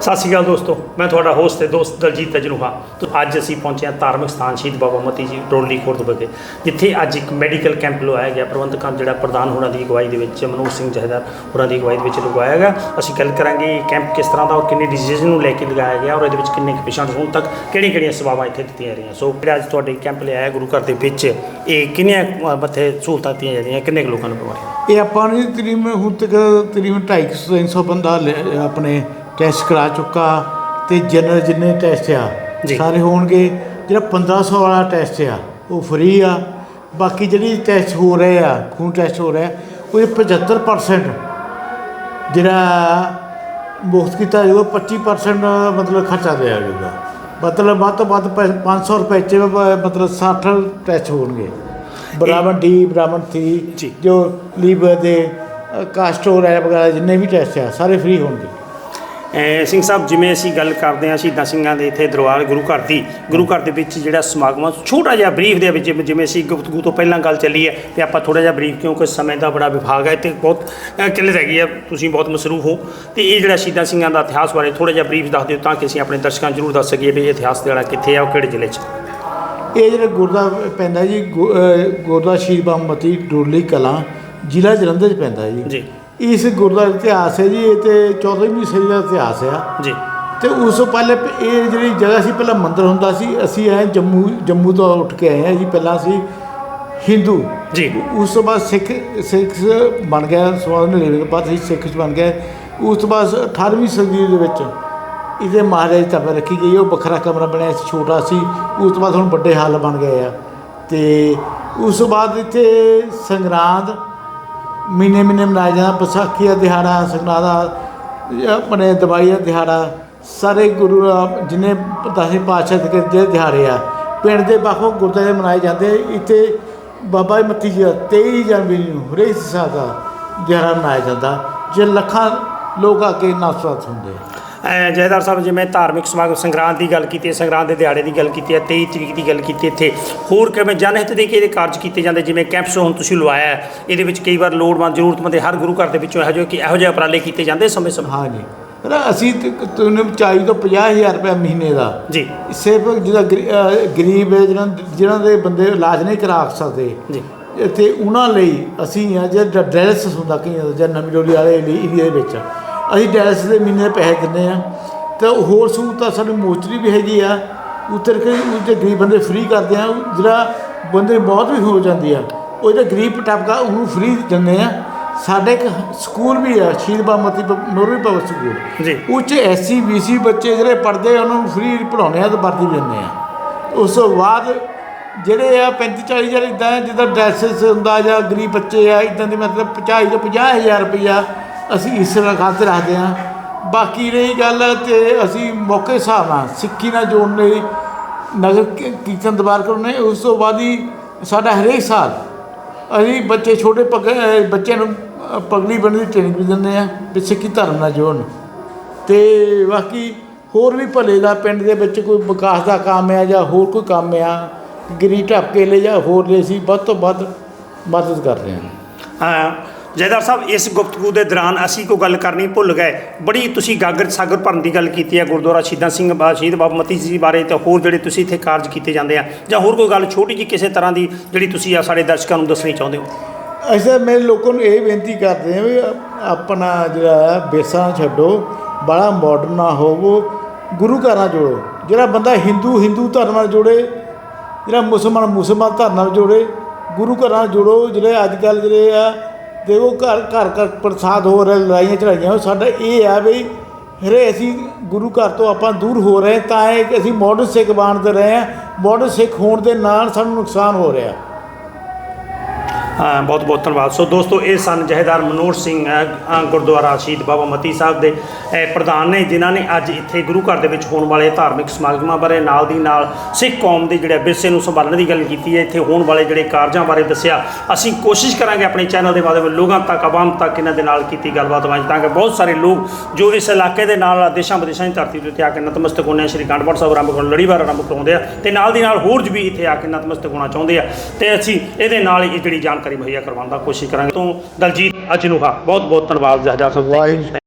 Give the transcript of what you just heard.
ਸਤਿ ਸ਼੍ਰੀ ਅਕਾਲ ਦੋਸਤੋ, ਮੈਂ ਤੁਹਾਡਾ ਹੋਸਟ ਤੇ ਦੋਸਤ ਦਲਜੀਤ ਤਜਨੂਹਾ ਤੋਂ ਅੱਜ ਅਸੀਂ ਪਹੁੰਚੇ ਹਾਂ ਧਾਰਮਿਕ ਸਥਾਨ ਸ਼ਹੀਦ ਬਾਬਾ ਮਤੀ ਜੀ ਰੋਲੀ ਖੁਰਦ ਵਿਖੇ, ਜਿੱਥੇ ਅੱਜ ਇੱਕ ਮੈਡੀਕਲ ਕੈਂਪ ਲਗਾਇਆ ਗਿਆ। ਪ੍ਰਬੰਧਕਾਂ ਜਿਹੜਾ ਪ੍ਰਧਾਨ ਹੋਣਾ ਦੀ ਅਗਵਾਈ ਦੇ ਵਿੱਚ ਮਨੋਜ ਸਿੰਘ ਜਹਦਾਰ ਹੋਰਾਂ ਦੀ ਅਗਵਾਈ ਦੇ ਵਿੱਚ ਲਗਾਇਆ ਗਿਆ। ਅਸੀਂ ਗੱਲ ਕਰਾਂਗੇ ਇਹ ਕੈਂਪ ਕਿਸ ਤਰ੍ਹਾਂ ਦਾ ਔਰ ਕਿੰਨੇ ਡਿਸੀਜ਼ ਨੂੰ ਲੈ ਕੇ ਲਗਾਇਆ ਗਿਆ ਔਰ ਇਹਦੇ ਵਿੱਚ ਕਿੰਨੇ ਕੁ ਪੇਸ਼ੈਂਟ ਹੁਣ ਤੱਕ ਕਿਹੜੀਆਂ ਕਿਹੜੀਆਂ ਸੇਵਾਵਾਂ ਇੱਥੇ ਦਿੱਤੀਆਂ ਰਹੀਆਂ। ਸੋ ਜਿਹੜਾ ਅੱਜ ਤੁਹਾਡੇ ਕੈਂਪ ਲਿਆਇਆ ਗੁਰੂ ਘਰ ਦੇ ਵਿੱਚ, ਇਹ ਕਿੰਨੀਆਂ ਮੱਥੇ ਸਹੂਲਤਾਂ ਦਿੱਤੀਆਂ ਜਾ ਰਹੀਆਂ, ਕਿੰਨੇ ਕੁ ਲੋਕਾਂ ਨੂੰ ਬਿਮਾਰੀਆਂ ਇਹ ਆਪਾਂ ਨੇ ਤਕਰੀਬਨ ਹੁਣ ਤੱਕ ਤਕਰੀਬਨ 250 300 ਬੰਦਾ ਲੈ- ਆਪਣੇ ਟੈਸਟ ਕਰਾ ਚੁੱਕਾ ਤੇ ਜਨਰਲ ਜਿੰਨੇ ਟੈਸਟ ਆ ਜੀ। ਸਾਰੇ ਹੋਣਗੇ। ਜਿਹੜਾ 1500 ਵਾਲਾ ਟੈਸਟ ਆ ਉਹ ਫ੍ਰੀ ਆ। ਬਾਕੀ ਜਿਹੜੀ ਟੈਸਟ ਹੋ ਰਹੇ ਆ ਖੂਨ ਟੈਸਟ ਹੋ ਰਿਹਾ ਉਹ 75% ਜਿਹੜਾ ਮੁਫਤ ਕੀਤਾ ਜਾਊਗਾ 25% ਮਤਲਬ ਖਰਚਾ ਦਿਆ ਜਾਊਗਾ। ਮਤਲਬ ਵੱਧ ਤੋਂ ਵੱਧ ਪੈ- 500 ਰੁਪਏ ਚ ਬ- ਮਤਲਬ 60 ਟੈਸਟ ਹੋਣਗੇ। ਬ੍ਰਾਹਮਣ ਡੀ ਬ੍ਰਾਹਮਣ ਸੀ ਜੀ। ਜੋ ਲੀਵਰ ਦੇ ਕਾਸਟੋਰ ਹੈ ਵਗੈਰਾ ਜਿੰਨੇ ਵੀ ਟੈਸਟ ਆ ਸਾਰੇ ਫ੍ਰੀ ਹੋਣਗੇ। ਸਿੰਘ ਸਾਹਿਬ ਜਿਵੇਂ ਅਸੀਂ ਗੱਲ ਕਰਦੇ ਹਾਂ ਸ਼ਹੀਦਾਂ ਸਿੰਘਾਂ ਦੇ ਇੱਥੇ ਦਰਬਾਰ ਗੁਰੂ ਘਰ ਦੀ ਗੁਰੂ ਘਰ ਦੇ ਵਿੱਚ ਜਿਹੜਾ ਸਮਾਗਮ ਛੋਟਾ ਜਿਹਾ ਬਰੀਫ ਦੇ ਵਿੱਚ ਜਿਵੇਂ- ਅਸੀਂ ਗੁਫ਼ਤਗੂ ਤੋਂ ਪਹਿਲਾਂ ਗੱਲ ਚੱਲੀ ਹੈ ਤੇ ਆਪਾਂ ਥੋੜਾ ਜਿਹਾ ਬਰੀਫ ਕਿਉਂਕਿ ਸਮੇਂ ਦਾ ਬੜਾ ਵਿਭਾਗ ਹੈ ਤੇ ਬਹੁਤ ਅਹ, ਕਿੱਲਤ ਹੈਗੀ ਆ ਤੁਸੀਂ ਬਹੁਤ ਮਸਰੂਫ ਹੋ। ਤੇ ਇਹ ਜਿਹੜਾ ਸ਼ਹੀਦਾਂ ਸਿੰਘਾਂ ਦਾ ਇਤਿਹਾਸ ਬਾਰੇ ਥੋੜਾ ਜਿਹਾ ਬਰੀਫ ਦੱਸ ਦਿਓ ਤਾਂ ਕਿ ਅਸੀਂ ਆਪਣੇ ਦਰਸ਼ਕਾਂ ਨੂੰ ਜ਼ਰੂਰ ਦੱਸ ਸਕੀਏ ਵੀ ਇਹ ਇਤਿਹਾਸ ਜਿਹੜਾ ਕਿੱਥੇ ਆ ਉਹ ਕਿਹੜੇ ਜ਼ਿਲ੍ਹੇ 'ਚ ਇਹ ਜਿਹੜਾ ਗੁਰਦਾ ਪੈਂਦਾ ਜੀ ਗੁਰਦਾ ਸ਼ਹੀਦ ਬਾਮਤੀ ਡੋਲੀ ਕਲਾਂ ਜ਼ਿਲ੍ਹਾ ਜਲੰਧਰ ਚ ਪੈਂਦਾ ਜੀ। ਜੀ। ਇਸ ਗੁਰਦਾ ਇਤਿਹਾਸ ਹੈ ਜੀ ਇਹ ਤੇ 14ਵੀਂ ਸਦੀ ਦਾ ਇਤਿਹਾਸ ਆ। ਜੀ। ਤੇ ਉਸ ਤੋਂ ਪਹਿਲੇ ਇਹ ਜਿਹੜੀ ਜਗ੍ਹਾ ਸੀ ਪਹਿਲਾਂ ਮੰਦਿਰ ਹੁੰਦਾ ਸੀ ਅਸੀਂ ਆਏ ਜੰਮੂ ਜੰਮੂ ਤੋਂ ਉੱਠ ਕੇ ਆਏ ਹਾਂ ਜੀ ਪਹਿਲਾਂ ਅਸੀਂ ਹਿੰਦੂ। ਜੀ। ਉਸ ਤੋਂ ਬਾਅਦ ਸਿੱਖ ਸਿੱਖ ਬਣ ਗਿਆ ਸਵਾਦ ਨੇੜੇ ਤੋਂ ਬਾਅਦ ਅਸੀਂ ਸਿੱਖ ਚ ਬਣ ਗਏ। ਉਸ ਤੋਂ ਬਾਅਦ 18ਵੀਂ ਸਦੀ ਦੇ ਵਿੱਚ ਇਹਦੇ ਮਹਾਰਾਜ ਤਪ ਰੱਖੀ ਗਈ ਉਹ ਵੱਖਰਾ ਕਮਰਾ ਬਣਿਆ ਸੀ ਛੋਟਾ ਸੀ ਉਸ ਤੋਂ ਬਾਅਦ ਹੁਣ ਵੱਡੇ ਹਾਲ ਬਣ ਗਏ ਆ। ਤੇ ਉਸ ਤੋਂ ਬਾਅਦ ਇੱਥੇ ਸੰਗਰਾਂਦ ਮਹੀਨੇ ਮਹੀਨੇ ਮਨਾਇਆ ਜਾਂਦਾ, ਵਿਸਾਖੀ ਦਾ ਦਿਹਾੜਾ, ਸੰਗਰਾਂਦ ਆਪਣੇ ਦਵਾਈ ਦਾ ਦਿਹਾੜਾ, ਸਾਰੇ ਗੁਰੂ ਆ- ਜਿੰਨੇ ਦਸੇ ਪਾਤਸ਼ਾਹ ਦੇ ਜਿਹੜੇ ਦਿਹਾੜੇ ਆ, ਪਿੰਡ ਦੇ ਵੱਖ ਵੱਖ ਗੁਰਦੁਆਰੇ ਮਨਾਏ ਜਾਂਦੇ ਇੱਥੇ ਬਾਬਾ ਮੱਤੀ ਜੀ ਦਾ 23 ਜਨਵਰੀ ਨੂੰ ਹਰੇਕ ਸਾਲ ਦਾ ਦਿਹਾੜਾ ਮਨਾਇਆ ਜਾਂਦਾ, ਜੇ ਲੱਖਾਂ ਲੋਕ ਆ ਕੇ ਨਸਰਤ ਹੁੰਦੇ ਜੈਦਾਰ ਸਾਹਿਬ ਜਿਵੇਂ ਧਾਰਮਿਕ ਸਮਾਗਮ ਸੰਗਰਾਂਦ ਦੀ ਗੱਲ ਕੀਤੀ ਹੈ ਸੰਗਰਾਂਦ ਦੇ ਦਿਹਾੜੇ ਦੀ ਗੱਲ ਕੀਤੀ ਹੈ 23 ਤਰੀਕ ਦੀ ਗੱਲ ਕੀਤੀ ਇੱਥੇ। ਹੋਰ ਕਿਵੇਂ ਜਨਹਿਤ ਦੇ ਕਿਹੜੇ ਕਾਰਜ ਕੀਤੇ ਜਾਂਦੇ? ਜਿਵੇਂ ਕੈਂਪਸ ਹੁਣ ਤੁਸੀਂ ਲਵਾਇਆ ਇਹਦੇ ਵਿੱਚ ਕਈ ਵਾਰ ਲੋੜਵੰਦ ਜ਼ਰੂਰਤਮੰਦ ਹਰ ਗੁਰੂ ਘਰ ਦੇ ਵਿੱਚੋਂ ਇਹੋ ਜਿਹੇ ਕਿ ਇਹੋ ਜਿਹੇ ਉਪਰਾਲੇ ਕੀਤੇ ਜਾਂਦੇ ਸਮੇਂ ਸਮੇਂ? ਹਾਂ ਜੀ। ਪਰ ਅਸੀਂ ਤੁਹਾਨੂੰ 40 ਤੋਂ 50000 ਰੁਪਏ ਮਹੀਨੇ ਦਾ। ਜੀ। ਸਿਰਫ ਅਹ ਗਰੀਬ ਹੈ ਜਿਹਨਾਂ ਜਿਨ੍ਹਾਂ ਦੇ ਬੰਦੇ ਇਲਾਜ ਨਹੀਂ ਕਰਾ ਸਕਦੇ। ਜੀ। ਤੇ ਉਹਨਾਂ ਲਈ ਅਸੀਂ ਆ ਜਿਹੜਾ ਡਾਇਲਿਸਿਸ ਹੁੰਦਾ ਦਾ ਜਾਂ ਨਵੀਂ ਡੋਲੀ ਵਾਲੇ ਲਈ ਏਰੀਆ ਦੇ ਵਿੱਚ। ਅਸੀਂ ਡਾਇਲਿਸਿਸ ਦੇ ਮਹੀਨੇ ਦੇ ਪੈਸੇ ਦਿੰਦੇ ਆ ਤੇ ਹੋਰ ਸਹੂਲਤਾਂ ਸਾਨੂੰ ਮੋਚਰੀ ਵੀ ਹੈਗੀ ਆ। ਉੱਤਰ ਕੇ ਉਹਦੇ ਗਰੀਬ ਬੰਦੇ ਫ੍ਰੀ ਕਰਦੇ ਆ। ਜਿਹੜਾ ਬੰਦੇ ਬਹੁਤ ਵੀ ਹੋ ਜਾਂਦੀ ਆ। ਉਹ ਜਿਹੜਾ ਗਰੀਬ ਟਪਕਾ ਉਹਨੂੰ ਫ੍ਰੀ ਦਿੰਦੇ ਆ। ਸਾਡੇ ਇੱਕ ਸਕੂਲ ਵੀ ਆ ਸ਼ਹੀਦ ਬਾਮਤੀ ਨੋਰਵੀ ਪਬਲਿਕ ਸਕੂਲ। ਜੀ। ਉਹ 'ਚ ਐਸਸੀ ਬੀਸੀ ਬੱਚੇ ਜਿਹੜੇ ਪੜ੍ਹਦੇ ਆ ਉਹਨਾਂ ਨੂੰ ਫ੍ਰੀ ਪੜ੍ਹਾਉਂਦੇ ਆ ਤੇ ਵਰਦੀ ਵੀ ਦਿੰਦੇ ਆ। ਉਸ ਤੋਂ ਬਾਅਦ ਜਿਹੜੇ ਆ 35 40 ਹਜ਼ਾਰ ਇਦਾਂ ਜਿੱਦਾਂ ਡਰੈਸਸ ਹੁੰਦਾ ਜਾਂ ਗਰੀਬ ਬੱਚੇ ਆ ਇਦਾਂ ਦੇ ਮਤਲਬ 50 ਤੋਂ 50 ਹਜ਼ਾਰ ਰੁਪਈਆ ਅਸੀਂ ਇਸ ਤਰ੍ਹਾਂ ਖਾਤੇ ਰੱਖਦੇ ਹਾਂ। ਬਾਕੀ ਰਹੀ ਗੱਲ ਤੇ ਅਸੀਂ ਮੌਕੇ ਹਿਸਾਬ ਨਾਲ ਸਿੱਖੀ ਨਾਲ ਜੋੜਨ ਲਈ ਨਗਰ ਕੀਰਤਨ ਦਰਬਾਰ ਕਰਾਉਂਦੇ ਉਸ ਤੋਂ ਬਾਅਦ ਹੀ ਸਾਡਾ ਹਰੇਕ ਸਾਲ ਅਸੀਂ ਬੱਚੇ ਛੋਟੇ ਪਗ ਬੱਚਿਆਂ ਨੂੰ, ਅਹ ਬਣਨ ਦੀ ਟ੍ਰੇਨਿੰਗ ਵੀ ਦਿੰਦੇ ਆ ਵੀ ਸਿੱਖੀ ਧਰਮ ਨਾਲ ਜੋੜਨ। ਤੇ ਬਾਕੀ ਹੋਰ ਵੀ ਭਲੇ ਦਾ ਪਿੰਡ ਦੇ ਵਿੱਚ ਕੋਈ ਵਿਕਾਸ ਦਾ ਕੰਮ ਆ ਜਾਂ ਹੋਰ ਕੋਈ ਕੰਮ ਆ ਗਰੀ ਢੱਕੇ ਲੈ ਜਾਂ ਹੋਰ ਲਈ ਅਸੀਂ ਵੱਧ ਤੋਂ ਵੱਧ ਮਦਦ ਕਰਦੇ ਰਹੇ ਹਾਂ। ਜੈਦਾਰ ਸਾਹਿਬ, ਇਸ ਗੁਫ਼ਤਗੂ ਦੇ ਦੌਰਾਨ ਅਸੀਂ ਕੋਈ ਗੱਲ ਕਰਨੀ ਭੁੱਲ ਗਏ। ਬੜੀ ਤੁਸੀਂ ਗਾਗਰ ਸਾਗਰ ਭਰਨ ਦੀ ਗੱਲ ਕੀਤੀ ਹੈ, ਗੁਰਦੁਆਰਾ ਸ਼ਹੀਦਾਂ ਸਿੰਘ ਬਾ, ਸ਼ਹੀਦ ਬਾਬਾ ਮਤੀ ਜੀ ਬਾਰੇ ਤੇ ਹੋਰ ਜਿਹੜੇ ਤੁਸੀਂ ਇੱਥੇ ਕਾਰਜ ਕੀਤੇ ਜਾਂਦੇ ਆ। ਜਾਂ ਹੋਰ ਕੋਈ ਗੱਲ ਛੋਟੀ ਜੀ ਕਿਸੇ ਤਰ੍ਹਾਂ ਦੀ ਜਿਹੜੀ ਤੁਸੀਂ ਆ ਸਾਡੇ ਦਰਸ਼ਕਾਂ ਨੂੰ ਦੱਸਣੀ ਚਾਹੁੰਦੇ ਹੋ? ਅਸੀਂ ਮੈਂ ਲੋਕਾਂ ਨੂੰ ਇਹ ਬੇਨਤੀ ਕਰਦੇ ਹਾਂ ਵੀ ਆਪਣਾ ਜਿਹੜਾ ਬੇਸਾਂ ਛੱਡੋ, ਬੜਾ ਮਾਡਰਨ ਨਾ ਹੋਵੋ, ਗੁਰੂ ਘਰ ਨਾਲ ਜੋੜੋ। ਜਿਹੜਾ ਬੰਦਾ ਹਿੰਦੂ ਹਿੰਦੂ ਧਰਮ ਨਾਲ ਜੋੜੇ, ਜਿਹੜਾ ਮੁਸਲਮਾਨ ਮੁਸਲਮਾਨ ਧਰਮ ਨਾਲ ਜੋੜੇ, ਗੁਰੂ ਘਰਾਂ ਨਾਲ ਜੋੜੋ, ਜਿਹੜੇ ਅੱਜ ਕੱਲ ਜਿਹੜੇ ਆ ਦੇਖੋ ਘਰ ਘਰ ਘਰ ਪ੍ਰਸਾਦ ਹੋ ਰਿਹਾ, ਲੜਾਈਆਂ ਚੜਾਈਆਂ ਸਾਡਾ ਇਹ ਆ ਵੀ ਹਰੇ ਅਸੀਂ ਗੁਰੂ ਘਰ ਤੋਂ ਆਪਾਂ ਦੂਰ ਹੋ ਰਹੇ ਤਾਂ ਇਹ ਅਸੀਂ ਮਾਡਰਨ ਸਿੱਖ ਬਣਦੇ ਰਹੇ ਆ ਮਾਡਰਨ ਸਿੱਖ ਹੋਣ ਦੇ ਨਾਲ ਸਾਨੂੰ ਨੁਕਸਾਨ ਹੋ ਰਿਹਾ। ਬਹੁਤ ਬਹੁਤ ਧੰਨਵਾਦ। ਸੋ ਦੋਸਤੋ, ਇਹ ਸਨ ਜਹੇਦਾਰ ਮਨੋਜ ਸਿੰਘ ਗੁਰਦੁਆਰਾ ਸ਼ਹੀਦ ਬਾਬਾ ਮਤੀ ਸਾਹਿਬ ਦੇ ਪ੍ਰਧਾਨ ਨੇ, ਜਿਨ੍ਹਾਂ ਨੇ ਅੱਜ ਇੱਥੇ ਗੁਰੂ ਘਰ ਦੇ ਵਿੱਚ ਹੋਣ ਵਾਲੇ ਧਾਰਮਿਕ ਸਮਾਗਮਾਂ ਬਾਰੇ ਨਾਲ ਦੀ ਨਾਲ ਸਿੱਖ ਕੌਮ ਦੇ ਜਿਹੜੇ ਵਿਰਸੇ ਨੂੰ ਸੰਭਾਲਣ ਦੀ ਗੱਲ ਕੀਤੀ ਹੈ। ਇੱਥੇ ਹੋਣ ਵਾਲੇ ਜਿਹੜੇ ਕਾਰਜਾਂ ਬਾਰੇ ਦੱਸਿਆ। ਅਸੀਂ ਕੋਸ਼ਿਸ਼ ਕਰਾਂਗੇ ਆਪਣੇ ਚੈਨਲ ਦੇ ਮਾਧਿਅਮ ਲੋਕਾਂ ਤੱਕ, ਆਵਾਮ ਤੱਕ ਇਹਨਾਂ ਦੇ ਨਾਲ ਕੀਤੀ ਗੱਲਬਾਤ ਵਾਂਝ। ਤਾਂ ਕਿ ਬਹੁਤ ਸਾਰੇ ਲੋਕ ਜੋ ਇਸ ਇਲਾਕੇ ਦੇ ਨਾਲ, ਦੇਸ਼ਾਂ ਵਿਦੇਸ਼ਾਂ ਦੀ ਧਰਤੀ ਦੇ ਉੱਤੇ ਆ ਕੇ ਨਤਮਸਤਕ ਹੋਣੇ ਆ, ਸ਼੍ਰੀ ਕਾਂਡਪੁਰ ਸਾਹਿਬ ਆਰੰਭ ਕਰਨ ਲੜੀਵਾਰ ਆਰੰਭ ਕਰਾਉਂਦੇ ਆ ਤੇ ਨਾਲ ਦੀ ਨਾਲ ਹੋਰ ਵੀ ਇੱਥੇ ਆ ਕੇ ਨਤਮਸਤਕ ਹੋਣਾ ਚਾਹੁੰਦੇ ਆ। ਤੇ ਅਸੀਂ ਇਹਦੇ ਨਾਲ ਹੀ ਜਿਹੜੀ ਜਾਣਕਾਰੀ ਮੁਹੱਈਆ ਕਰਵਾਉਣ ਦਾ ਕੋਸ਼ਿਸ਼ ਕਰਾਂਗੇ। ਤੋਂ ਦਲਜੀਤ ਅਜਨੂਹਾ ਬਹੁਤ ਬਹੁਤ ਧੰਨਵਾਦ ਜਹਜਾ ਵਾਹਿਗੁਰੂ